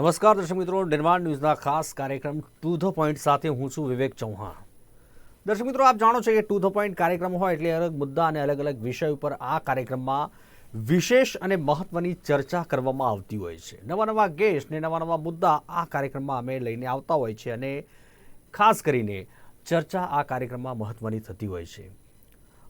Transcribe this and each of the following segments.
નમસ્કાર દર્શક મિત્રો, નિર્માણ ન્યૂઝના ખાસ કાર્યક્રમ ટુ ધ પોઈન્ટ સાથે હું છું વિવેક ચૌહાણ. દર્શક મિત્રો, આપ જાણો છો કે ટુ ધ પોઈન્ટ કાર્યક્રમ હોય એટલે અલગ મુદ્દા અને અલગ અલગ વિષય ઉપર આ કાર્યક્રમમાં વિશેષ અને મહત્વની ચર્ચા કરવામાં આવતી હોય છે. નવા નવા ગેસ્ટ ને નવા નવા મુદ્દા આ કાર્યક્રમમાં અમે લઈને આવતા હોય છે અને ખાસ કરીને ચર્ચા આ કાર્યક્રમમાં મહત્વની થતી હોય છે.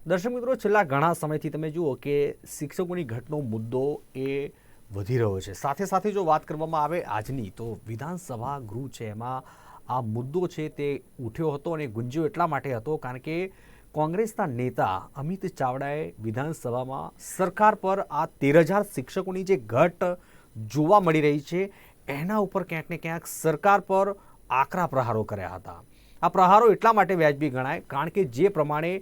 દર્શક મિત્રો, છેલ્લા ઘણા સમયથી તમે જુઓ કે શિક્ષકોની ઘટનો, મુદ્દો એ વધી રહ્યો છે. સાથે સાથે જો વાત કરવામાં આવે આજની, તો વિધાનસભા ગૃહ છે, એમાં આ મુદ્દો છે તે ઉઠ્યો હતો અને ગુંજ્યો એટલા માટે હતો, કારણ કે કોંગ્રેસના નેતા અમિત ચાવડાએ વિધાનસભામાં સરકાર પર આ તેર હજાર શિક્ષકોની જે ઘટ જોવા મળી રહી છે, એના ઉપર ક્યાંક ને ક્યાંક સરકાર પર આકરા પ્રહારો કર્યા હતા. આ પ્રહારો એટલા માટે વ્યાજબી ગણાય, કારણ કે જે પ્રમાણે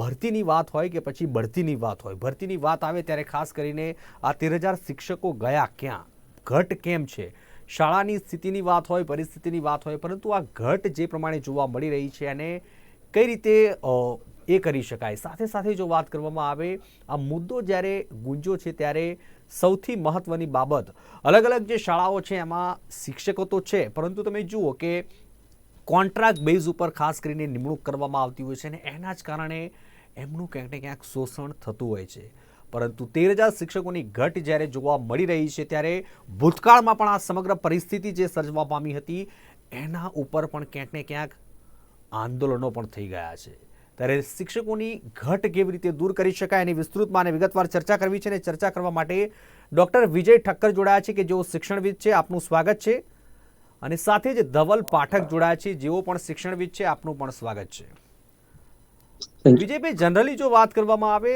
ભરતીની વાત હોય કે પછી બઢતીની વાત હોય? ભરતીની વાત આવે ત્યારે ખાસ કરીને આ તેર હજાર શિક્ષકો ગયા ક્યાં? ઘટ કેમ છે? શાળાની સ્થિતિની વાત હોય, પરિસ્થિતિની વાત હોય, પરંતુ આ ઘટ જે પ્રમાણે જોવા મળી રહી છે અને કઈ રીતે એ કરી શકાય? સાથે સાથે જો વાત કરવામાં આવે, આ મુદ્દો જ્યારે ગુંજો છે ત્યારે સૌથી મહત્વની બાબત અલગ અલગ જે શાળાઓ છે એમાં શિક્ષકો તો છે, પરંતુ તમે જુઓ કે કોન્ટ્રાક્ટ બેઝ ઉપર ખાસ કરીને નિમણૂક કરવામાં આવતી હોય છે અને એના જ કારણે એમનું ક્યાંક ને ક્યાંક શોષણ થતું હોય છે. પરંતુ તેર હજાર શિક્ષકોની ઘટ જ્યારે જોવા મળી રહી છે, ત્યારે ભૂતકાળમાં પણ આ સમગ્ર પરિસ્થિતિ જે સર્જવા પામી હતી, એના ઉપર પણ ક્યાંક ને ક્યાંક આંદોલનો પણ થઈ ગયા છે. ત્યારે શિક્ષકોની ઘટ કેવી રીતે દૂર કરી શકાય એની વિસ્તૃતમાં અને વિગતવાર ચર્ચા કરવી છે અને ચર્ચા કરવા માટે ડૉક્ટર વિજય ઠક્કર જોડાયા છે કે જેઓ શિક્ષણવિદ છે, આપનું સ્વાગત છે. અને સાથે જ ધવલ પાઠક જોડાયા છે, જેઓ પણ શિક્ષણવિદ છે, આપનું પણ સ્વાગત છે. વિજયભાઈ જનરલી જો વાત કરવામાં આવે,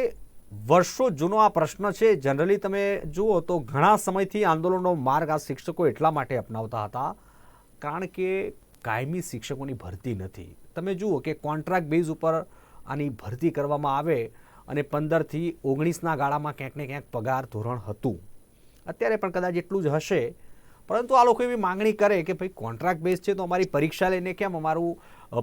વર્ષો જૂનો આ પ્રશ્ન છે. જનરલી તમે જુઓ તો ઘણા સમયથી આંદોલનનો માર્ગ આ શિક્ષકો એટલા માટે અપનાવતા હતા, કારણ કે કાયમી શિક્ષકોની ભરતી નથી. તમે જુઓ કે કોન્ટ્રાક્ટ બેઝ ઉપર આની ભરતી કરવામાં આવે અને પંદરથી ઓગણીસના ગાળામાં ક્યાંક ને ક્યાંક પગાર ધોરણ હતું. અત્યારે પણ કદાચ એટલું જ હશે પરંતુ આ લોકો એવી માંગણી કરે કે ભાઈ કોન્ટ્રાક્ટ બેઝ છે તો અમારી પરીક્ષા લઈને કેમ અમારું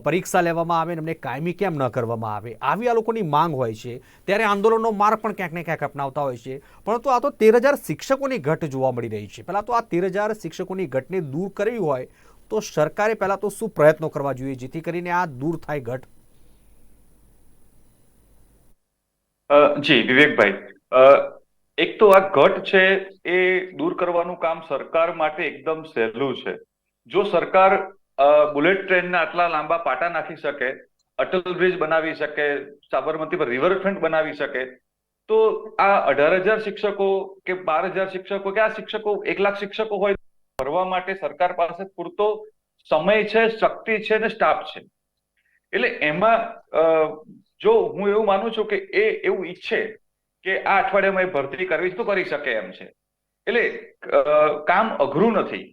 પરીક્ષા લેવામાં આવે ને અમને કાયમી કેમ ન કરવામાં આવે? આવી આ લોકોની માંગ હોય છે. ત્યારે આંદોલનનો માર્ગ પણ ક્યાંક ને ક્યાંક અપનાવતા હોય છે. પરંતુ આ તો તેર હજાર શિક્ષકોની ઘટ જોવા મળી રહી છે. પહેલાં તો આ તેર હજાર શિક્ષકોની ઘટને દૂર કરવી હોય તો સરકારે પહેલાં તો શું પ્રયત્નો કરવા જોઈએ જેથી કરીને આ દૂર થાય ઘટ? જી, વિવેકભાઈ. એક તો આ ઘટ છે એ દૂર કરવાનું કામ સરકાર માટે એકદમ સહેલું છે. જો સરકાર બુલેટ ટ્રેનના આટલા લાંબા પાટા નાખી શકે, અટલ બ્રિજ બનાવી શકે, સાબરમતી પર રિવરફ્રન્ટ બનાવી શકે, તો આ અઢાર હજાર શિક્ષકો કે બાર હજાર શિક્ષકો કે આ શિક્ષકો, એક લાખ શિક્ષકો હોય, ભરવા માટે સરકાર પાસે પૂરતો સમય છે, શક્તિ છે ને સ્ટાફ છે. એટલે એમાં જો હું એવું માનું છું કે એ એવું ઈચ્છે કે આ અઠવાડિયામાં એ ભરતી કરવી તો કરી શકે એમ છે. એટલે કામ અઘરું નથી.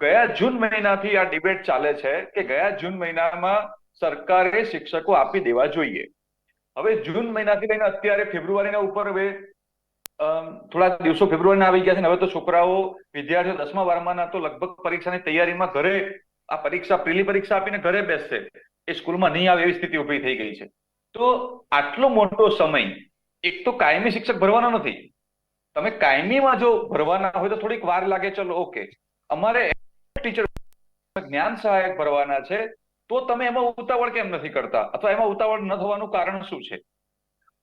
ગયા જૂન મહિનાથી આ ડિબેટ ચાલે છે કે ગયા જૂન મહિનામાં સરકારે શિક્ષકો આપી દેવા જોઈએ. હવે જૂન મહિનાથી લઈને અત્યારે ફેબ્રુઆરીના ઉપર હવે થોડા દિવસો ફેબ્રુઆરીના આવી ગયા છે હવે તો છોકરાઓ વિદ્યાર્થીઓ દસમા, બારમાના તો લગભગ પરીક્ષાની તૈયારીમાં ઘરે, આ પરીક્ષા, પ્રિલી પરીક્ષા આપીને ઘરે બેસશે. એ સ્કૂલમાં નહીં આવે એવી સ્થિતિ ઊભી થઈ ગઈ છે. તો આટલો મોટો સમય એક તો કાયમી શિક્ષક ભરવાના નથી. તમે કાયમીમાં જો ભરવાના હોય તો થોડીક વાર લાગે, ચલો, ઓકે. અમારે ટીચર જ્ઞાન સહાયક ભરવાના છે, તો તમે એમાં ઉતાવળ કેમ નથી કરતા? અથવા એમાં ઉતાવળ ન થવાનું કારણ શું છે?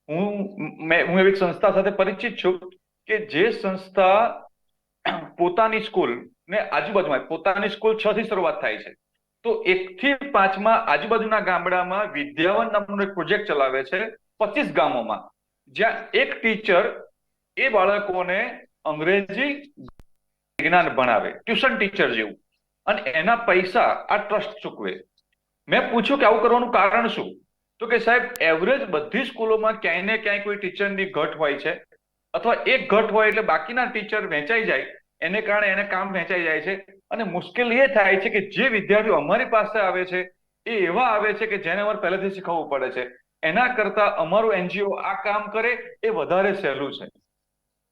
હું, મેં, હું એવી સંસ્થા સાથે પરિચિત છું કે જે સંસ્થા પોતાની સ્કૂલ ને આજુબાજુમાં, પોતાની સ્કૂલ છ થી શરૂઆત થાય છે. તો એક થી પાંચમાં આજુબાજુના ગામડામાં વિદ્યાવન નામનો એક પ્રોજેક્ટ ચલાવે છે પચીસ ગામોમાં. જ્યાં એક ટીચર એ બાળકોને અંગ્રેજી જ્ઞાન ભણાવે ટ્યુશન ટીચર જેવું. અને એના પૈસા આ ટ્રસ્ટ ચૂકવે. મેં પૂછ્યું કે આવું કરવાનું કારણ શું? તો કે સાહેબ એવરેજ બધી સ્કૂલોમાં ક્યાંય ને ક્યાંય કોઈ ટીચરની ઘટ હોય છે. અથવા એક ઘટ હોય એટલે બાકીના ટીચર વહેંચાઈ જાય. એને કારણે એને કામ વહેંચાઈ જાય છે. અને મુશ્કેલ એ થાય છે કે જે વિદ્યાર્થીઓ અમારી પાસે આવે છે, એ એવા આવે છે કે જેને અમારે પહેલેથી શીખવવું પડે છે. એના કરતા અમારું એનજીઓ આ કામ કરે એ વધારે સહેલું છે.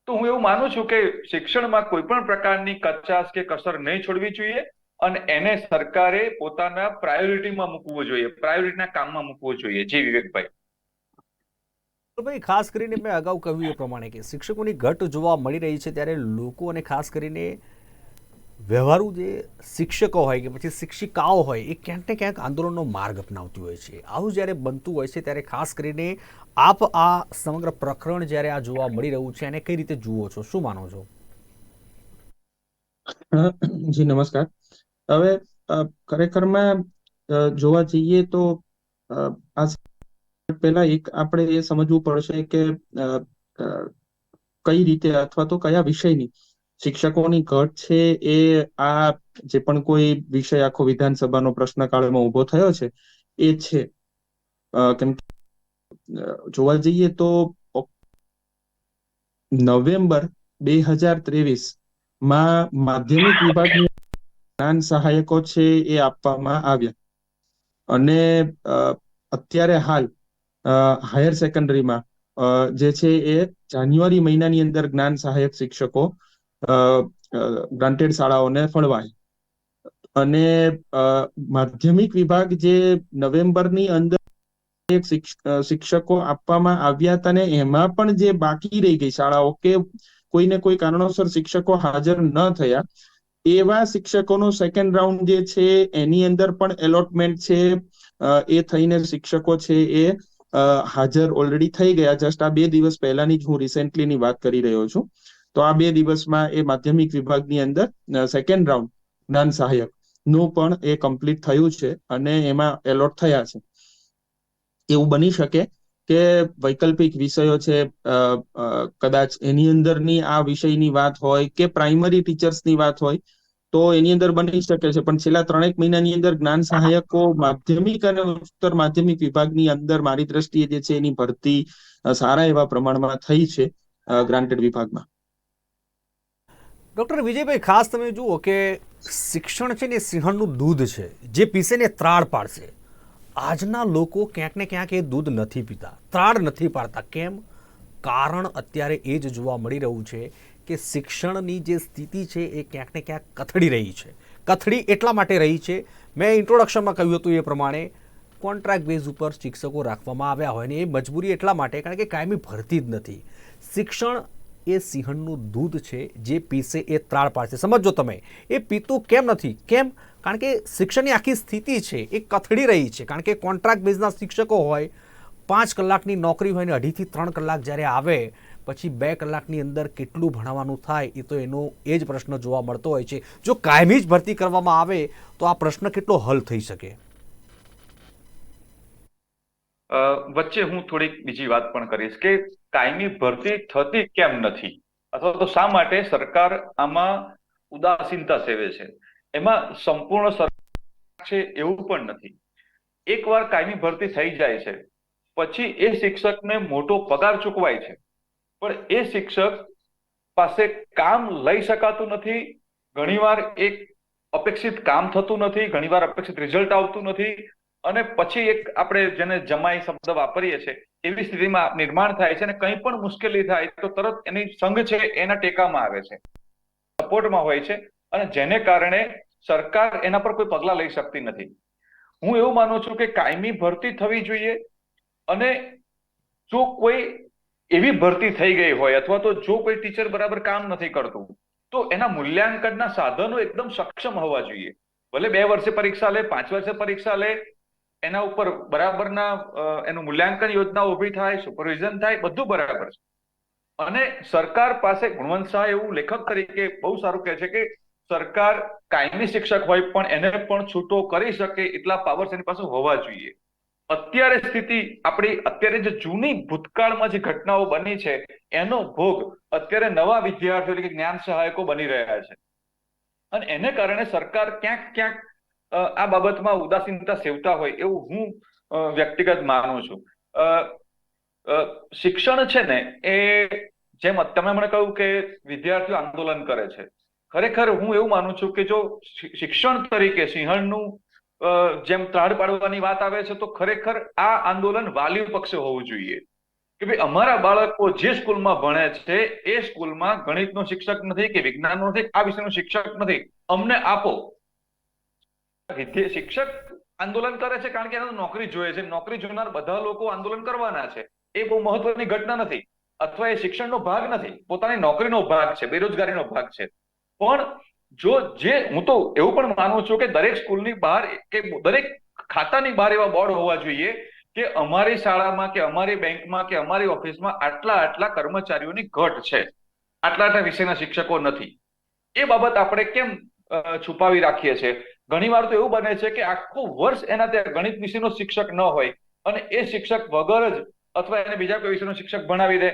તો હું એવું માનું છું કે શિક્ષણમાં કોઈ પણ પ્રકારની કચાશ કે કસર નહીં છોડવી જોઈએ અને એને સરકારે પોતાના પ્રાયોરિટીમાં મૂકવું જોઈએ, પ્રાયોરિટીના કામમાં મૂકવું જોઈએ. જી વિવેકભાઈ. તો ભાઈ, ખાસ કરીને મેં અગાઉ કહ્યું એ પ્રમાણે કે શિક્ષકોની ઘટ જોવા મળી રહી છે ત્યારે લોકો અને ખાસ કરીને વ્યવહારુ જે શિક્ષકો હોય કે પછી શિક્ષિકાઓ હોય, એ ક્યાંક ને ક્યાંક આંદોલનનો માર્ગ અપનાવતી હોય છે. આવું જ્યારે બનતું હોય છે ત્યારે ખાસ કરીને આપ આ સમગ્ર પ્રકરણ જ્યારે આ જોવા મળી રહ્યું છે એને કઈ રીતે જુઓ છો? શું માનો છો? જી, નમસ્કાર. હવે ખરેખરમાં જોવા જઈએ તો આ પહેલા એક આપણે એ સમજવું પડશે કે, કઈ રીતે અથવા તો કયા વિષયની શિક્ષકોની ઘટ છે એ આ જે પણ કોઈ વિષય આખો વિધાનસભાનો પ્રશ્નકાળમાં ઊભો થયો છે, એ છે. કેમ જોવા જઈએ તો નવેમ્બર બે હજાર ત્રેવીસમાં માધ્યમિક વિભાગની જ્ઞાન સહાયકો છે એ આપવામાં આવ્યા. અને અત્યારે હાલ હાયર સેકન્ડરીમાં જે છે એ જાન્યુઆરી મહિનાની અંદર જ્ઞાન સહાયક શિક્ષકો ગ્રાન્ટેડ શાળાઓને ફળવાય. અને માધ્યમિક વિભાગ જે નવેમ્બરની અંદર શિક્ષકો આપવામાં આવ્યા હતા ને એમાં પણ જે બાકી રહી ગઈ શાળાઓ કે કોઈને કોઈ કારણોસર શિક્ષકો હાજર ન થયા, એવા શિક્ષકોનો સેકન્ડ રાઉન્ડ જે છે એની અંદર પણ એલોટમેન્ટ છે એ થઈને શિક્ષકો છે એ હાજર ઓલરેડી થઈ ગયા. જસ્ટ આ બે દિવસ પહેલાની જ હું રિસેન્ટલીની વાત કરી રહ્યો છું. તો આ બે દિવસમાં એ માધ્યમિક વિભાગની અંદર સેકન્ડ રાઉન્ડ જ્ઞાન સહાયકનું પણ એ કમ્પ્લીટ થયું છે અને એમાં એલોટ થયા છે. એવું બની શકે કે વૈકલ્પિક વિષયો છે કદાચ એની અંદરની આ વિષયની વાત હોય કે પ્રાઇમરી ટીચર્સની વાત હોય, તો એની અંદર બની શકે છે. પણ છેલ્લા ત્રણેક મહિનાની અંદર જ્ઞાન સહાયકો માધ્યમિક અને ઉચ્ચતર માધ્યમિક વિભાગની અંદર મારી દ્રષ્ટિએ જે છે એની ભરતી સારા એવા પ્રમાણમાં થઈ છે ગ્રાન્ટેડ વિભાગમાં. ડૉક્ટર વિજયભાઈ, ખાસ તમે જુઓ કે શિક્ષણ છે ને સિંહણનું દૂધ છે, જે પીસે ને ત્રાળ પાડશે. આજના લોકો ક્યાંક ને ક્યાંક એ દૂધ નથી પીતા, ત્રાળ નથી પાડતા. કેમ? કારણ અત્યારે એ જ જોવા મળી રહ્યું છે કે શિક્ષણની જે સ્થિતિ છે એ ક્યાંક ને ક્યાંક કથળી રહી છે. કથળી એટલા માટે રહી છે, મેં ઇન્ટ્રોડક્શનમાં કહ્યું હતું એ પ્રમાણે કોન્ટ્રાક્ટ બેઝ ઉપર શિક્ષકો રાખવામાં આવ્યા હોય ને એ મજબૂરી એટલા માટે, કારણ કે કાયમી ભરતી જ નથી. શિક્ષણ એ સિંહણનું દૂધ છે, જે પીસે એ ત્રાળ પાડશે. સમજો તમે, એ પીતું કેમ નથી? કેમ? કારણ કે શિક્ષણની આખી સ્થિતિ છે, એ કથળી રહી છે. કારણ કે કોન્ટ્રાક્ટ બેઝના શિક્ષકો હોય, પાંચ કલાકની નોકરી હોય ને અઢીથી ત્રણ કલાક જ્યારે આવે, પછી બે કલાકની અંદર કેટલું ભણાવવાનું થાય, એ તો એનો એ જ પ્રશ્ન જોવા મળતો હોય છે. જો કાયમી જ ભરતી કરવામાં આવે, તો આ પ્રશ્ન કેટલો હલ થઈ શકે? વચ્ચે હું થોડીક બીજી વાત પણ કરીશ કે કાયમી ભરતી થતી કેમ નથી? અથવા તો શા માટે સરકાર આમાં ઉદાસીનતા સેવે છે? એમાં સંપૂર્ણ સરકાર છે એવું પણ નથી. એકવાર કાયમી ભરતી થઈ જાય છે, પછી એ શિક્ષકને મોટો પગાર ચૂકવાય છે. પણ એ શિક્ષક પાસે કામ લઈ શકાતું નથી, ઘણીવાર એક અપેક્ષિત કામ થતું નથી, ઘણીવાર અપેક્ષિત રિઝલ્ટ આવતું નથી અને પછી એક આપણે જેને જમાઈ શબ્દ વાપરીએ છીએ, એવી સ્થિતિમાં નિર્માણ થાય છે અને કંઈ પણ મુશ્કેલી થાય તો તરત એની સંઘ છે એના ટેકામાં આવે છે. સપોર્ટમાં હોય છે અને જેને કારણે સરકાર એના પર કોઈ પગલાં લઈ શકતી નથી. હું એવું માનું છું કે કાયમી ભરતી થવી જોઈએ અને જો કોઈ એવી ભરતી થઈ ગઈ હોય અથવા તો જો કોઈ ટીચર બરાબર કામ નથી કરતું, તો એના મૂલ્યાંકનના સાધનો એકદમ સક્ષમ હોવા જોઈએ. ભલે બે વર્ષે પરીક્ષા લે, પાંચ વર્ષે પરીક્ષા લે એના ઉપર બરાબરના એનું મૂલ્યાંકન યોજના ઊભી થાય સુપરવિઝન થાય, બધું બરાબર છે. અને સરકાર પાસે ગુણવંત શાહ એવું લેખક તરીકે બહુ સારું કહે છે કે સરકાર કાયમી શિક્ષક હોય પણ એને પણ છૂટો કરી શકે એટલા પાવર્સ એની પાસે હોવા જોઈએ. અત્યારે સ્થિતિ આપણી, અત્યારે જે જૂની ભૂતકાળમાં જે ઘટનાઓ બની છે, એનો ભોગ અત્યારે નવા વિદ્યાર્થીઓ એટલે કે જ્ઞાન સહાયકો બની રહ્યા છે. અને એને કારણે સરકાર ક્યાંક ક્યાંક આ બાબતમાં ઉદાસીનતા સેવતા હોય એવું હું વ્યક્તિગત માનું છું. શિક્ષણ છે ને એ જેમ તમે મને કહ્યું કે વિદ્યાર્થીઓ આંદોલન કરે છે. ખરેખર હું એવું માનું છું કે જો શિક્ષણ તરીકે સિંહણનું જેમ ત્રાડ પાડવાની વાત આવે છે, તો ખરેખર આ આંદોલન વાલી પક્ષે હોવું જોઈએ. કે ભાઈ અમારા બાળકો જે સ્કૂલમાં ભણે છે, એ સ્કૂલમાં ગણિતનો શિક્ષક નથી કે વિજ્ઞાનનો નથી, આ વિષયનો શિક્ષક નથી. અમને આપો. શિક્ષક આંદોલન કરે છે કારણ કે એને નોકરી જોઈએ છે. નોકરી જોનાર બધા લોકો આંદોલન કરવાના છે. એ બહુ મહત્વની ઘટના નથી અથવા એ શિક્ષણનો ભાગ નથી. પોતાની નોકરીનો ભાગ છે, બેરોજગારીનો ભાગ છે. પણ જો જે હું તો એવું પણ માનું છું કે દરેક સ્કૂલની બહાર કે દરેક ખાતાની બહાર એવા બોર્ડ હોવા જોઈએ કે અમારી શાળામાં કે અમારી બેંકમાં કે અમારી ઓફિસમાં આટલા આટલા કર્મચારીઓની ઘટ છે. આટલા આટલા વિષયના શિક્ષકો નથી. એ બાબત આપણે કેમ છુપાવી રાખીએ છીએ? ઘણી વાર તો એવું બને છે કે આખું વર્ષ એના ત્યાં ગણિત વિષયનો શિક્ષક ન હોય અને એ શિક્ષક વગર જ અથવા એને બીજા કોઈ વિષયનો શિક્ષક ભણાવી દે.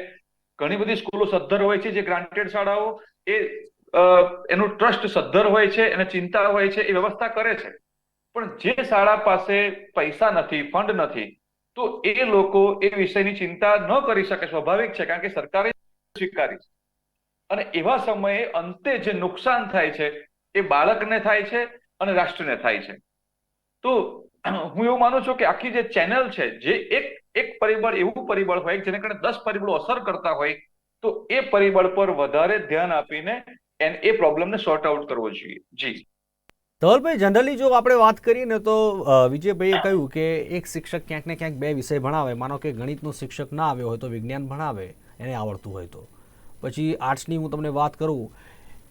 ઘણી બધી સ્કૂલો સદ્ધર હોય છે, જે ગ્રાન્ટેડ શાળાઓ, એ એનું ટ્રસ્ટ સદ્ધર હોય છે, એને ચિંતા હોય છે, એ વ્યવસ્થા કરે છે. પણ જે શાળા પાસે પૈસા નથી ફંડ નથી, તો એ લોકો એ વિષયની ચિંતા ન કરી શકે સ્વાભાવિક છે, કારણ કે સરકારે સ્વીકારી અને એવા સમયે અંતે જે નુકસાન થાય છે, એ બાળકને થાય છે અને રાષ્ટ્રને થાય છે. તો હું એવું માનું છું કે આખી જે ચેનલ છે, જે એક એક પરિબળ એવું પરિબળ હોય, જેને કારણે દસ પરિબળો અસર કરતા હોય, તો એ પરિબળ પર વધારે ધ્યાન આપીને એ પ્રોબ્લેમને સોર્ટ આઉટ કરવો જોઈએ. જી. ધવલભાઈ જનરલી જો આપણે વાત કરીએ ને તો વિજયભાઈએ કહ્યું કે એક શિક્ષક ક્યાંક ને ક્યાંક બે વિષય ભણાવે. માનો કે ગણિતનો શિક્ષક ના આવ્યો હોય તો વિજ્ઞાન ભણાવે, એને આવડતું હોય તો. પછી આર્ટ્સની હું તમને વાત કરું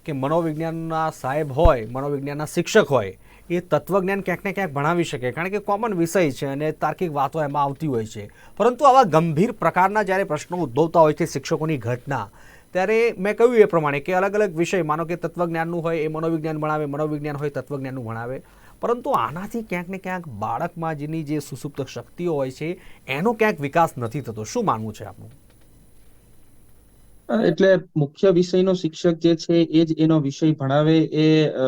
કે મનોવિજ્ઞાનના સાહેબ હોય, મનોવિજ્ઞાનના શિક્ષક હોય, એ તત્વજ્ઞાન ક્યાંક ને ક્યાંક ભણાવી શકે. કારણ કે કોમન વિષય છે અને તાર્કિક વાતો એમાં આવતી હોય છે. પરંતુ આવા ગંભીર પ્રકારના જ્યારે પ્રશ્નો ઉદ્ભવતા હોય છે શિક્ષકોની ઘટના, ત્યારે મેં કહ્યું એ પ્રમાણે કે અલગ અલગ વિષય, માનો કે તત્વજ્ઞાનનું હોય એ મનોવિજ્ઞાન ભણાવે, મનોવિજ્ઞાન હોય તત્વજ્ઞાનનું ભણાવે. પરંતુ આનાથી ક્યાંક ને ક્યાંક બાળકમાં જેની જે સુસુપ્ત શક્તિઓ હોય છે, એનો ક્યાંક વિકાસ નથી થતો. શું માનવું છે આપનું? એટલે મુખ્ય વિષયનો શિક્ષક જે છે એ જ એનો વિષય ભણાવે એ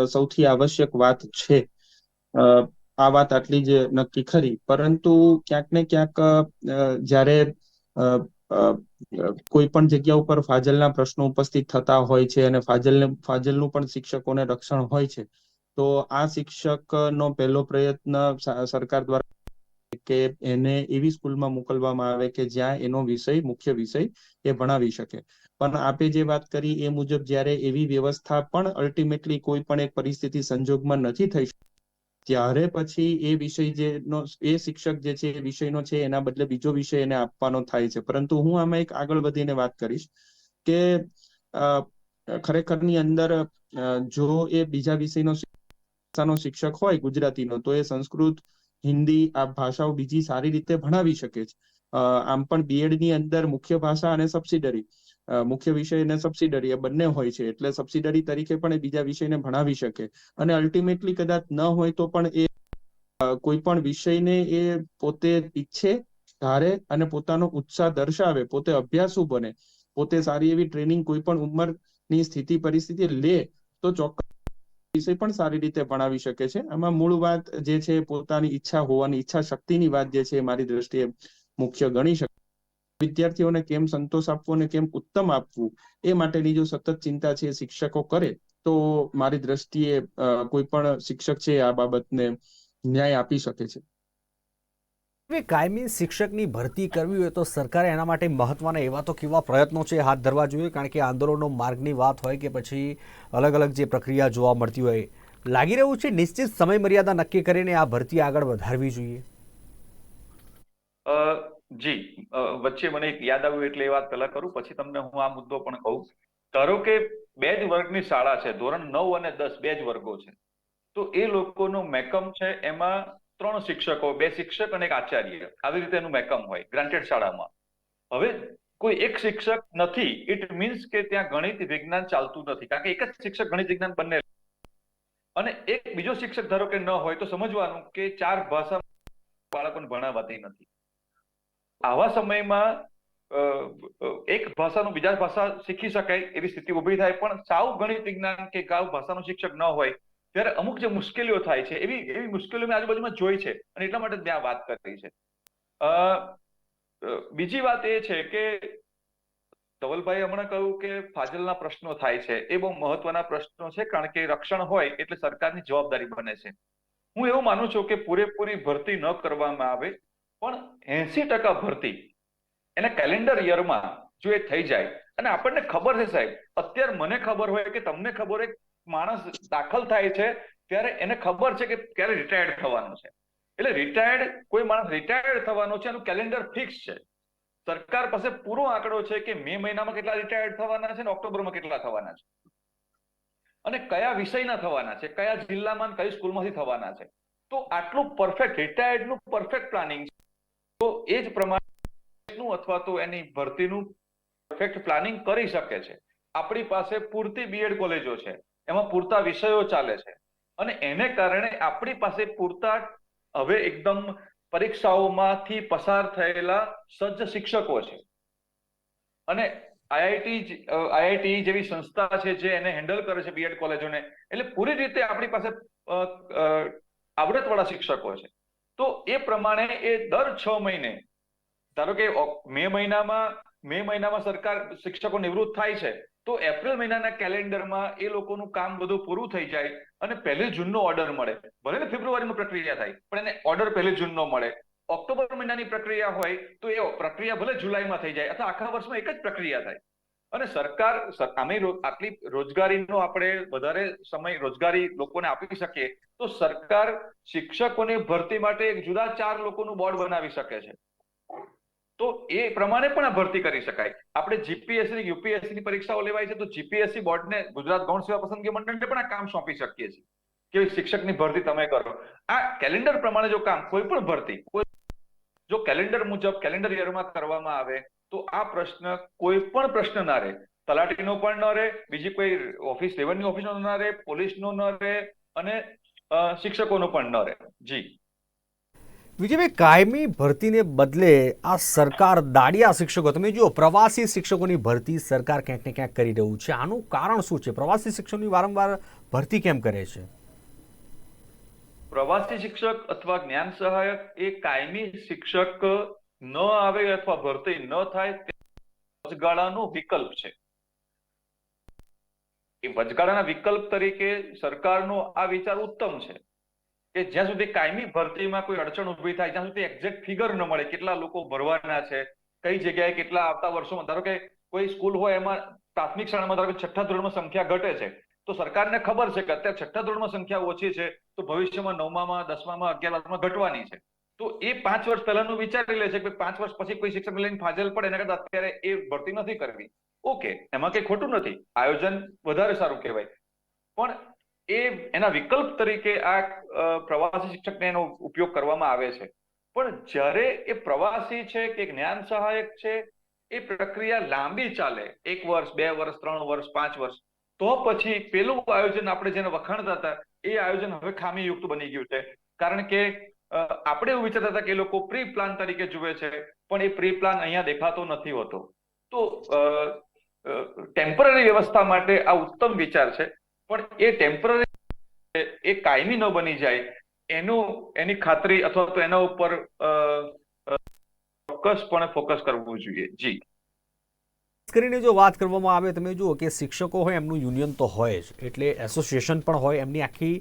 સૌથી આવશ્યક વાત છે. આ વાત આટલી જ નક્કી ખરી. પરંતુ ક્યાંક ને ક્યાંક જ્યારે કોઈ પણ જગ્યા ઉપર ફાજલના પ્રશ્નો ઉપસ્થિત થતા હોય છે અને ફાજલને ફાજલનું પણ શિક્ષકોને રક્ષણ હોય છે, તો આ શિક્ષકનો પહેલો પ્રયત્ન સરકાર દ્વારા કે એને એવી સ્કૂલમાં મોકલવામાં આવે કે જ્યાં એનો વિષય, મુખ્ય વિષય, એ ભણાવી શકે. પણ આપે જે વાત કરી એ મુજબ જ્યારે એવી વ્યવસ્થા પણ અલ્ટિમેટલી કોઈ પણ એક પરિસ્થિતિ સંજોગમાં નથી થઈ ત્યારે પછી એ વિષય જેનો, એ શિક્ષક જે છે એ વિષયનો છે એના બદલે બીજો વિષય એને આપવાનો થાય છે. પરંતુ હું આમાં એક આગળ વધીને વાત કરીશ કે ખરેખરની અંદર જો એ બીજા વિષયનો શિક્ષક હોય ગુજરાતીનો, તો એ સંસ્કૃત, હિન્દી આ ભાષાઓ બીજી સારી રીતે ભણાવી શકે છે. આમ પણ બીએડની અંદર મુખ્ય ભાષા અને સબસિડરી મુખ્ય વિષય અને સબસિડરી એ બંને હોય છે, એટલે સબસિડરી તરીકે પણ એ બીજા વિષયને ભણાવી શકે. અને અલ્ટિમેટલી કદાચ ન હોય તો પણ એ કોઈ પણ વિષયને એ પોતે ઈચ્છે, ધારે અને પોતાનો ઉત્સાહ દર્શાવે, પોતે અભ્યાસુ બને. પોતે સારી એવી ટ્રેનિંગ કોઈ પણ ઉંમરની સ્થિતિ, પરિસ્થિતિ લે, તો ચોક્કસ વિષય પણ સારી રીતે ભણાવી શકે છે. આમાં મૂળ વાત જે છે, પોતાની ઈચ્છા હોવાની, ઈચ્છા શક્તિની વાત જે છે, મારી દ્રષ્ટિએ મુખ્ય ગણી શકાય. વિદ્યાર્થીઓને કેમ સંતોષ આપવો અને કેમ ઉત્તમ આપવું, એ માટેની જો સતત ચિંતા છે શિક્ષકો કરે, તો મારી દ્રષ્ટિએ કોઈ પણ શિક્ષક છે, આ બાબતને ન્યાય આપી શકે છે. કાયમી શિક્ષકની ભરતી કરવી હોય તો સરકારે એના માટે મહત્વના એવા તો કેવા પ્રયત્નો છે હાથ ધરવા જોઈએ? કારણ કે આંદોલનનો માર્ગની વાત હોય કે પછી અલગ અલગ જે પ્રક્રિયા જોવા મળતી હોય, લાગી રહ્યું છે? નિશ્ચિત સમય મર્યાદા નક્કી કરીને આ ભરતી આગળ વધારવી જોઈએ. જી. વચ્ચે મને એક યાદ આવ્યું એટલે એ વાત પહેલા કરું, પછી તમને હું આ મુદ્દો પણ કહું. ધારો કે બે જ વર્ગની શાળા છે, ધોરણ નવ અને દસ, બે જ વર્ગો છે. તો એ લોકોનો મેકમ છે એમાં ત્રણ શિક્ષકો, બે શિક્ષક અને એક આચાર્ય. આવી રીતે એનું મેકમ હોય, ગ્રાન્ટેડ શાળામાં. હવે કોઈ એક શિક્ષક નથી ઇટ મીન્સ કે ત્યાં ગણિત વિજ્ઞાન ચાલતું નથી, કારણ કે એક જ શિક્ષક ગણિત વિજ્ઞાન બંને અને એક બીજો શિક્ષક ધારો કે ન હોય તો સમજવાનું કે ચાર ભાષા બાળકોને ભણાવાતી નથી. આવા સમયમાં એક ભાષાનું બીજા ભાષા શીખી શકાય એવી સ્થિતિ ઊભી થાય, પણ સાવ ગણિત વિજ્ઞાન કે ગાવ ભાષાનો શિક્ષક ન હોય, ત્યારે અમુક જે મુશ્કેલીઓ થાય છે, એવી એવી મુશ્કેલીઓ મેં આજુબાજુમાં જોઈ છે અને એટલા માટે મેં વાત કરી છે. બીજી વાત એ છે કે ધવલભાઈ હમણાં કહ્યું કે ફાજલના પ્રશ્નો થાય છે. એ બહુ મહત્વના પ્રશ્નો છે, કારણ કે રક્ષણ હોય એટલે સરકારની જવાબદારી બને છે. હું એવું માનું છું કે પૂરેપૂરી ભરતી ન કરવામાં આવે પણ એસી ટકા ભરતી એને કેલેન્ડર યરમાં જો એ થઈ જાય, અને આપણને ખબર છે સાહેબ, અત્યારે મને ખબર હોય કે તમને ખબર હોય, માણસ દાખલ થાય છે, ત્યારે એને ખબર છે કે ક્યારે રિટાયર્ડ થવાનું છે. એટલે રિટાયર્ડ કોઈ માણસ રિટાયર્ડ થવાનો છે, એનું કેલેન્ડર ફિક્સ છે. સરકાર પાસે પૂરો આંકડો છે કે મે મહિનામાં કેટલા રિટાયર્ડ થવાના છે અને ઓક્ટોબરમાં કેટલા થવાના છે. અને કયા વિષયના થવાના છે, કયા જિલ્લામાં કઈ સ્કૂલમાંથી થવાના છે. તો આટલું પરફેક્ટ રિટાયર્ડનું પરફેક્ટ પ્લાનિંગ તો એ જ પ્રમાણે અથવા તો એની ભરતીનું પરફેક્ટ પ્લાનિંગ કરી શકે છે. આપણી પાસે પૂરતી બીએડ કોલેજો છે. એમાં પૂરતા વિષયો ચાલે છે. અને એને કારણે આપણી પાસે પૂરતા હવે એકદમ પરીક્ષાઓમાંથી પસાર થયેલા સજ્જ શિક્ષકો છે. અને આઈઆઈટી આઈઆઈટી જેવી સંસ્થા છે જે એને હેન્ડલ કરે છે બીએડ કોલેજોને. એટલે પૂરી રીતે આપણી પાસે આવડતવાળા શિક્ષકો છે. તો એ પ્રમાણે એ દર છ મહિને, ધારો કે મે મહિનામાં મે મહિનામાં સરકાર શિક્ષકો નિવૃત્ત થાય છે, તો એપ્રિલ મહિનાના કેલેન્ડરમાં એ લોકોનું કામ બધું પૂરું થઈ જાય અને પહેલી જૂનનો ઓર્ડર મળે. ભલે ને ફેબ્રુઆરીમાં પ્રક્રિયા થાય, પણ એને ઓર્ડર પહેલી જૂનનો મળે. ઓક્ટોબર મહિનાની પ્રક્રિયા હોય તો એ પ્રક્રિયા ભલે જુલાઈમાં થઈ જાય, અથવા આખા વર્ષમાં એક જ પ્રક્રિયા થાય. અને સરકાર અમે આટલી રોજગારીનો આપણે વધારે સમય રોજગારી લોકોને આપી શકીએ, તો સરકાર શિક્ષકોની ભરતી માટે એક જુદા ચાર લોકોનું બોર્ડ બનાવી શકે છે. તો એ પ્રમાણે પણ આ ભરતી કરી શકાય. આપણે જીપીએસસી યુપીએસસી ની પરીક્ષાઓ લેવાય છે, તો જીપીએસસી બોર્ડને ગુજરાત ગૌણ સેવા પસંદગી મંડળને પણ આ કામ સોંપી શકીએ છીએ. કે શિક્ષકની ભરતી તમે કરો. આ કેલેન્ડર પ્રમાણે જો કામ, કોઈ પણ ભરતી, કોઈ જો કેલેન્ડર મુજબ કેલેન્ડર યરમાં કરવામાં આવે, તો આ પ્રશ્ન કોઈ પણ પ્રશ્ન ના રહે. તલાટીનો પણ ન રહે, બીજી કોઈ ઓફિસ લેવલની ઓફિસનો ન રહે પોલીસનો ન રહે અને શિક્ષકોનો પણ ન રહે. જી. વિજયભાઈ, કાયમી ભરતીને બદલે આ સરકાર દાડિયા શિક્ષકો, તમે જુઓ, પ્રવાસી શિક્ષકોની ભરતી સરકાર ક્યાંક ને ક્યાંક કરી રહ્યું છે. આનું કારણ શું છે? પ્રવાસી શિક્ષકોની વારંવાર ભરતી કેમ કરે છે? પ્રવાસી શિક્ષક અથવા જ્ઞાન સહાયક એ કાયમી શિક્ષક ન આવે અથવા ભરતી ન થાય વચગાળાનો વિકલ્પ છે. એ વચગાળાના વિકલ્પ તરીકે સરકારનો આ વિચાર ઉત્તમ છે કે જ્યાં સુધી કાયમી ભરતીમાં કોઈ અડચણ ઊભી થાય ત્યાં સુધી એક્ઝેક્ટ ફિગર ન મળે કેટલા લોકો ભરવાના છે, કઈ જગ્યાએ કેટલા આવતા વર્ષોમાં, ધારો કે કોઈ સ્કૂલ હોય એમાં પ્રાથમિક શાળામાં ધારો કે છઠ્ઠા ધોરણમાં સંખ્યા ઘટે છે તો સરકારને ખબર છે કે અત્યારે છઠ્ઠા ધોરણમાં સંખ્યા ઓછી છે, તો ભવિષ્યમાં નવમામાં, દસમામાં, અગિયારમાં ઘટવાની છે. તો એ પાંચ વર્ષ પહેલાનું વિચારી લે છે કે પાંચ વર્ષ પછી કોઈ શિક્ષક લઈને ફાજલ પડે એના કરતા અત્યારે એ ભરતી નથી કરવી. ઓકે, એમાં કઈ ખોટું નથી. આયોજન વધારે સારું કહેવાય. પણ એ, એના વિકલ્પ તરીકે આ પ્રવાસી શિક્ષકને એનો ઉપયોગ કરવામાં આવે છે. પણ જ્યારે એ પ્રવાસી છે કે જ્ઞાન સહાયક છે, એ પ્રક્રિયા લાંબી ચાલે. એક વર્ષ, બે વર્ષ, ત્રણ વર્ષ, પાંચ વર્ષ. તો પછી પેલું આયોજન આપણે જેને વખાણતા હતા, એ આયોજન હવે ખામીયુક્ત બની ગયું છે. કારણ કે આપણે એવું વિચારતા હતા કે લોકો પ્રી પ્લાન તરીકે જુએ છે, પણ એ પ્રી પ્લાન અહીંયા દેખાતો નથી હોતો. તો ટેમ્પરરી વ્યવસ્થા માટે આ ઉત્તમ વિચાર છે, પણ એ ટેમ્પરરી એ કાયમી ન બની જાય, એનું, એની ખાતરી અથવા તો એના ઉપર ચોક્કસપણે ફોકસ કરવું જોઈએ. જી. કરીને જો વાત કરવામાં આવે, તમે જુઓ કે શિક્ષકો હોય એમનું યુનિયન તો હોય જ. એટલે એસોસિએશન પણ હોય, એમની આખી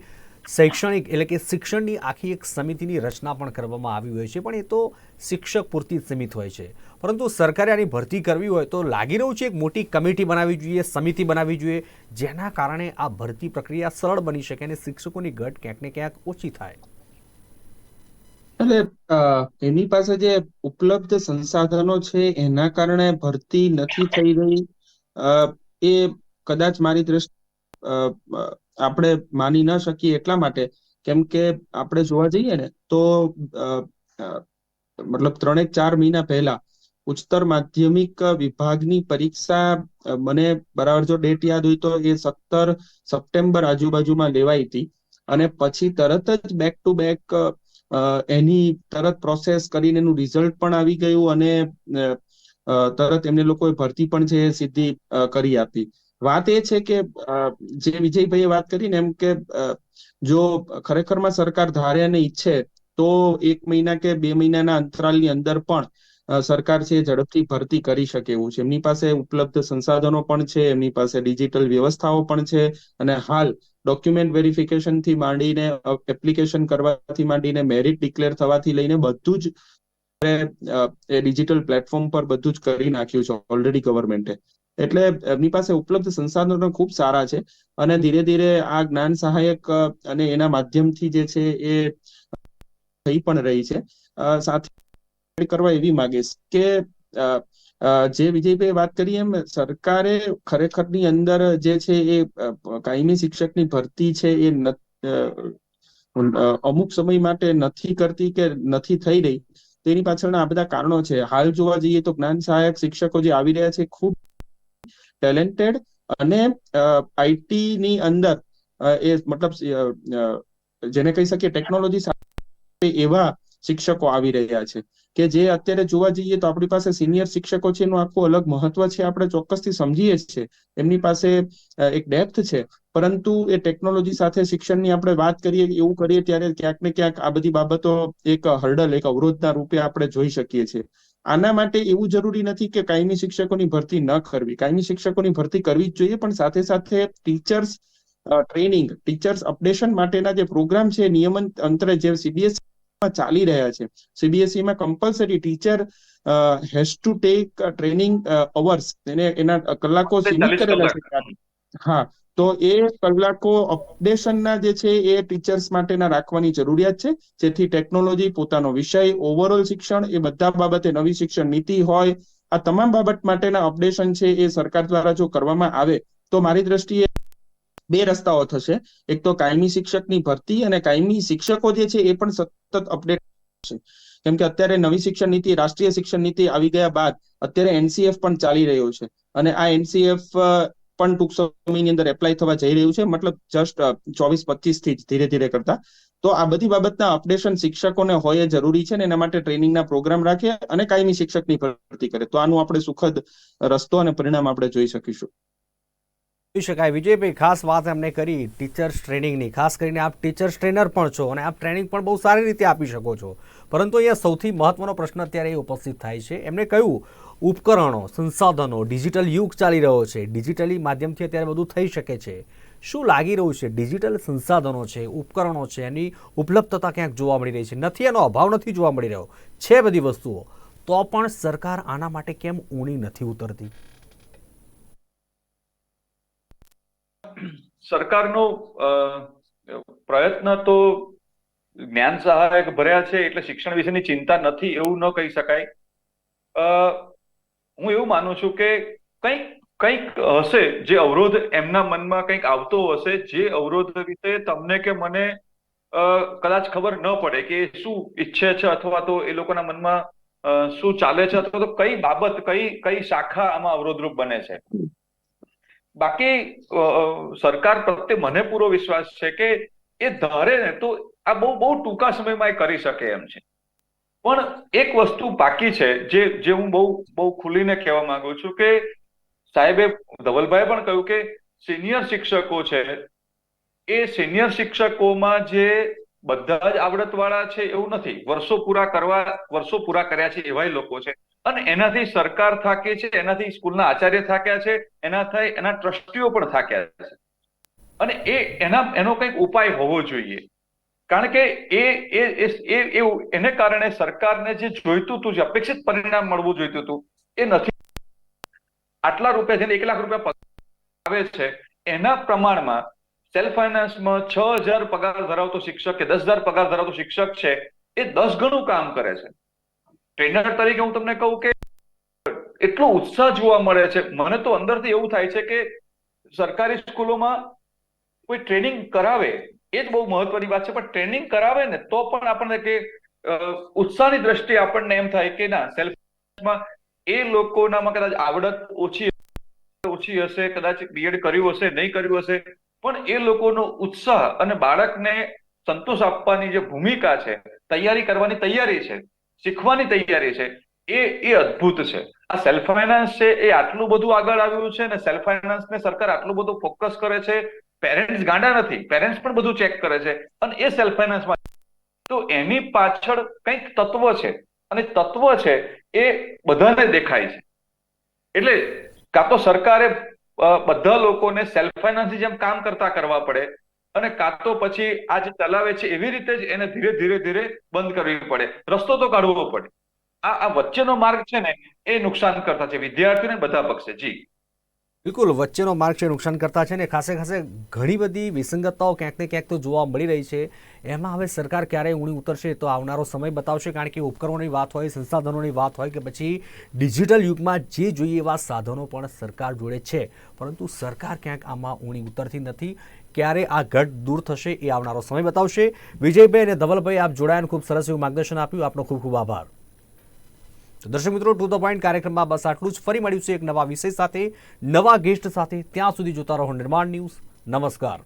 શૈક્ષણિક એટલે કે શિક્ષણની આખી એક સમિતિની રચના પણ કરવામાં આવી હોય છે, પણ એ તો શિક્ષક પૂરતી જ સીમિત હોય છે. પરંતુ સરકારે આની ભરતી કરવી હોય તો લાગી રહ્યું છે એક મોટી કમિટી બનાવવી જોઈએ, સમિતિ બનાવવી જોઈએ, જેના કારણે આ ભરતી પ્રક્રિયા સરળ બની શકે અને શિક્ષકોની ઘટ ક્યાંક ને ક્યાંક ઓછી થાય. એટલે એની પાસે જે ઉપલબ્ધ સંસાધનો છે, એના કારણે ભરતી નથી થઈ રહી એ કદાચ મારી દ્રષ્ટિ આપણે માની ન શકીએ એટલા માટે, કેમ કે આપણે જોવા જઈએ ને, તો મતલબ ત્રણેક ચાર મહિના પહેલા ઉચ્ચતર માધ્યમિક વિભાગની પરીક્ષા મને બરાબર જો ડેટ યાદ હોય તો એ સત્તર સપ્ટેમ્બર આજુબાજુમાં લેવાઈ હતી. અને પછી તરત જ બેક ટુ બેક એની તરત પ્રોસેસ કરીને એનું રિઝલ્ટ પણ આવી ગયું અને તરત એમને લોકોએ ભરતી પણ છે સીધી કરી આપી. વાત એ છે કે જે વિજયભાઈએ વાત કરી ને એમ કે જો ખરેખરમાં સરકાર ધારે અને ઈચ્છે તો એક મહિના કે બે મહિનાના અંતરાલની અંદર પણ સરકાર છે ઝડપથી ભરતી કરી શકે એવું છે. એમની પાસે ઉપલબ્ધ સંસાધનો પણ છે, એમની પાસે ડિજિટલ વ્યવસ્થાઓ પણ છે અને હાલ ડોક્યુમેન્ટ વેરિફિકેશનથી માંડીને એપ્લિકેશન કરવાથી માંડીને, મેરિટ ડિક્લેર થવાથી લઈને બધું જ એ ડિજિટલ પ્લેટફોર્મ પર બધું જ કરી નાખ્યું છે ઓલરેડી ગવર્મેન્ટે. એટલે એમની પાસે ઉપલબ્ધ સંસાધનો ખૂબ સારા છે અને ધીરે ધીરે આ જ્ઞાન સહાયક અને એના માધ્યમથી જે છે એ થઈ પણ રહી છે. સાથે કરવા એવી માંગીશ કે જે વિજયભાઈ વાત કરી એમ, સરકારે ખરેખરની અંદર જે છે એ કાયમી શિક્ષકની ભરતી છે એ અમુક સમય માટે નથી કરતી કે નથી થઈ રહી. તેની પાછળના આ બધા કારણો છે. હાલ જોવા જઈએ તો જ્ઞાન સહાયક શિક્ષકો જે આવી રહ્યા છે ખૂબ ટેલેન્ટેડ અને આઈટી ની અંદર એ મતલબ જેને કહી શકીએ ટેકનોલોજી સાથે એવા શિક્ષકો આવી રહ્યા છે. કે જે અત્યારે જોવા જઈએ તો આપણી પાસે સિનિયર શિક્ષકો છે એનું આખું અલગ મહત્વ છે, આપણે ચોક્કસથી સમજીએ છીએ. એમની પાસે એક ડેપ્થ છે. પરંતુ એ ટેકનોલોજી સાથે શિક્ષણની આપણે વાત કરીએ, એવું કરીએ ત્યારે ક્યાંક ને ક્યાંક આ બધી બાબતો એક હર્ડલ, એક અવરોધના રૂપે આપણે જોઈ શકીએ છીએ. આના માટે એવું જરૂરી નથી કે કાયમી શિક્ષકોની ભરતી ન કરવી. કાયમી શિક્ષકોની ભરતી કરવી જ જોઈએ, પણ સાથે સાથે ટીચર્સ ટ્રેનિંગ ટીચર્સ અપડેશન માટેના જે પ્રોગ્રામ છે, નિયમન અંતરે જે સીબીએસઈ ચાલી રહ્યા છે. સીબીએસઈ માં compulsory teacher has to take training hours એને એના કલાકો સીમિત કરેલા છે. હા. તો એ કલાકો અપડેશનના જે છે એ ટીચર્સ માટેના રાખવાની જરૂરિયાત છે. જેથી ટેકનોલોજી પોતાનો વિષય ઓવરઓલ શિક્ષણ એ બધા બાબતે નવી શિક્ષણ નીતિ હોય. આ તમામ બાબત માટેના અપડેશન છે એ સરકાર દ્વારા જો કરવામાં આવે તો મારી દ્રષ્ટિએ બે રસ્તાઓ થશે. એક તો કાયમી શિક્ષકની ભરતી અને કાયમી શિક્ષકો જે છે એ પણ સતત અપડેટ છે કેમ કે અત્યારે નવી શિક્ષણ નીતિ, રાષ્ટ્રીય શિક્ષણ નીતિ આવી ગયા બાદ અત્યારે એનસીએફ પણ ચાલી રહ્યો છે. અને આ એનસીએફ પણ ટૂંક સમયની અંદર એપ્લાય થવા જઈ રહ્યું છે. મતલબ જસ્ટ ચોવીસ પચીસથી ધીરે ધીરે કરતા. તો આ બધી બાબતના અપડેશન શિક્ષકોને હોય જરૂરી છે ને એના માટે ટ્રેનિંગના પ્રોગ્રામ રાખે અને કાયમી શિક્ષકની ભરતી કરે. તો આનું આપણે સુખદ રસ્તો અને પરિણામ આપણે જોઈ શકીશું. શકાય. વિજયભાઈ, ખાસ વાત એમને કરી, ટીચર્સ ટ્રેનિંગની. ખાસ કરીને આપ ટીચર્સ ટ્રેનર પણ છો અને આપ ટ્રેનિંગ પણ બહુ સારી રીતે આપી શકો છો. પરંતુ અહીંયા સૌથી મહત્વનો પ્રશ્ન અત્યારે એ ઉપસ્થિત થાય છે. એમણે કહ્યું, ઉપકરણો, સંસાધનો, ડિજિટલ યુગ ચાલી રહ્યો છે. ડિજિટલી માધ્યમથી અત્યારે બધું થઈ શકે છે. શું લાગી રહ્યું છે? ડિજિટલ સંસાધનો છે, ઉપકરણો છે, એની ઉપલબ્ધતા ક્યાંક જોવા મળી રહી છે? નથી, એનો અભાવ નથી જોવા મળી રહ્યો. છે બધી વસ્તુઓ. તો પણ સરકાર આના માટે કેમ ઊણી નથી ઉતરતી? સરકારનો પ્રયત્ન તો જ્ઞાન સહાયક ભર્યા છે એટલે શિક્ષણ વિશેની ચિંતા નથી એવું ન કહી શકાય. હું એવું માનું છું કે કંઈક કંઈક હશે જે અવરોધ એમના મનમાં કંઈક આવતો હશે જે અવરોધ વિશે તમને કે મને કદાચ ખબર ન પડે કે શું ઈચ્છે છે અથવા તો એ લોકોના મનમાં શું ચાલે છે અથવા તો કઈ બાબત, કઈ કઈ શાખા આમાં અવરોધરૂપ બને છે. બાકી સરકાર પ્રત્યે મને પૂરો વિશ્વાસ છે કે એ ધારે ને તો આ બહુ બહુ ટૂંકા સમયમાં એ કરી શકે એમ છે. પણ એક વસ્તુ બાકી છે, જે જે હું બહુ બહુ ખુલીને કહેવા માંગુ છું કે સાહેબે ધવલભાઈ પણ કહ્યું કે સિનિયર શિક્ષકો છે, એ સિનિયર શિક્ષકોમાં જે બધા જ આવડતવાળા છે એવું નથી. વર્ષો પૂરા કરવા, વર્ષો પૂરા કર્યા છે એવાય લોકો છે. અને એનાથી સરકાર થાકે છે, એનાથી સ્કૂલના આચાર્ય થાક્યા છે એનાથી એના ટ્રસ્ટીઓ પણ થાક્યા છે. અને એ, એના, એનો કંઈક ઉપાય હોવો જોઈએ. કારણ કે એ એ, એ- એને કારણે સરકારને જે જોઈતું હતું જે અપેક્ષિત પરિણામ મળવું જોઈતું હતું એ નથી. આટલા રૂપિયા જેને એક લાખ રૂપિયા આવે છે, એના પ્રમાણમાં સેલ્ફ ફાઇનાન્સમાં છ હજાર પગાર ધરાવતો શિક્ષક કે દસ હજાર પગાર ધરાવતો શિક્ષક છે, એ દસ ગણું કામ કરે છે. ટ્રેનર તરીકે હું તમને કહું કે એટલો ઉત્સાહ જોવા મળે છે. મને તો અંદરથી એવું થાય છે કે સરકારી સ્કૂલોમાં કોઈ ટ્રેનિંગ કરાવે, એ જ બહુ મહત્વની વાત છે. પણ ટ્રેનિંગ કરાવે ને તો પણ આપણને કે ઉત્સાહની દ્રષ્ટિએ આપણને એમ થાય કે ના સેલ્ફમાં એ લોકોનામાં કદાચ આવડત ઓછી ઓછી હશે, કદાચ બીએડ કર્યું હશે, નહીં કર્યું હશે પણ એ લોકોનો ઉત્સાહ અને બાળકને સંતોષ આપવાની જે ભૂમિકા છે, તૈયારી કરવાની તૈયારી છે, શીખવાની તૈયારી છે, એ એ અદ્ભુત છે. આ સેલ્ફ ફાઇનાન્સ છે એ આટલું બધું આગળ આવ્યું છે અને સેલ્ફ ફાઇનાન્સ ને સરકાર આટલું બધું ફોકસ કરે છે પેરેન્ટ્સ ગાંડા નથી પેરેન્ટ્સ પણ બધું ચેક કરે છે અને એ સેલ્ફ ફાઇનાન્સમાં તો એની પાછળ કંઈક તત્વ છે અને તત્વ છે એ બધાને દેખાય છે. એટલે કાં તો સરકારે બધા લોકોને સેલ્ફ ફાઇનાન્સની જેમ કામ કરતા કરવા પડે અને કાં તો પછી આ જે ચલાવે છે એવી રીતે જ એને ધીરે ધીરે ધીરે બંધ કરવી પડે. રસ્તો તો કાઢવો પડે. આ આ વચ્ચેનો માર્ગ છે ને એ નુકસાન કરતા છે. વિદ્યાર્થીને બધા પક્ષે. જી. બિલકુલ, વચ્ચેનો માર્ગ છે નુકસાન કરતા છે ને ખાસે ખાસે ઘણી બધી વિસંગતતાઓ ક્યાંક ને ક્યાંક તો જોવા મળી રહી છે. એમાં હવે સરકાર ક્યારે ઊણી ઉતરશે તો આવનારો સમય બતાવશે કારણ કે ઉપકરણોની વાત હોય, સંસાધનોની વાત હોય કે પછી ડિજિટલ યુગમાં જે જોઈએ એવા સાધનો પણ સરકાર જોડે છે. પરંતુ સરકાર ક્યાંક આમાં ઊણી ઉતરતી નથી. ક્યારે આ ઘટ દૂર થશે એ આવનારો સમય બતાવશે. વિજયભાઈ અને ધવલભાઈ, આપ જોડાયાને ખૂબ સરસ એવું માર્ગદર્શન આપ્યું. આપનો ખૂબ ખૂબ આભાર. તો દર્શક મિત્રો, ટુ ધ પોઈન્ટ કાર્યક્રમમાં બસ આટલું જ. ફરી મળ્યું છે એક નવા વિષય સાથે, નવા ગેસ્ટ સાથે. ત્યાં સુધી જોતા રહો નિર્માણ ન્યૂઝ. નમસ્કાર.